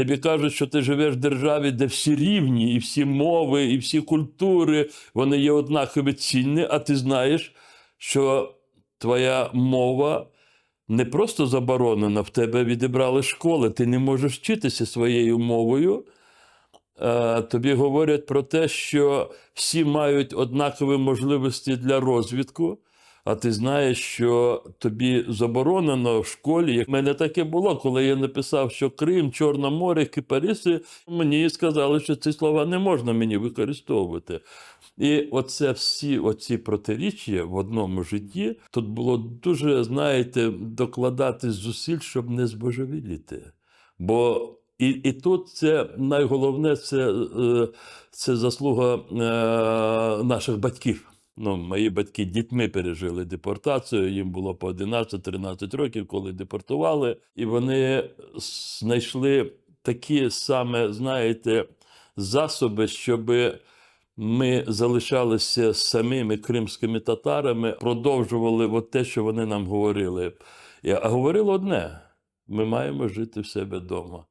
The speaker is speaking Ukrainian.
тобі кажуть, що ти живеш в державі, де всі рівні, і всі мови, і всі культури, вони є однакові цінні, а ти знаєш, що твоя мова не просто заборонена, в тебе відібрали школи, ти не можеш вчитися своєю мовою. Е, Тобі говорять про те, що всі мають однакові можливості для розвитку, а ти знаєш, що тобі заборонено в школі. Як в мене таке було, коли я написав, що Крим, Чорне море, Кипариси, мені сказали, що ці слова не можна мені використовувати. І оце всі оці протиріччя в одному житті тут було дуже, знаєте, докладати зусиль, щоб не збожевіліти. Бо і, і тут це найголовне це, е, це заслуга е, наших батьків. Ну, мої батьки дітьми пережили депортацію, їм було по 11-13 років, коли депортували, і вони знайшли такі саме, знаєте, засоби, щоб ми залишалися самими кримськими татарами, продовжували от те, що вони нам говорили. А говорили одне: ми маємо жити в себе вдома.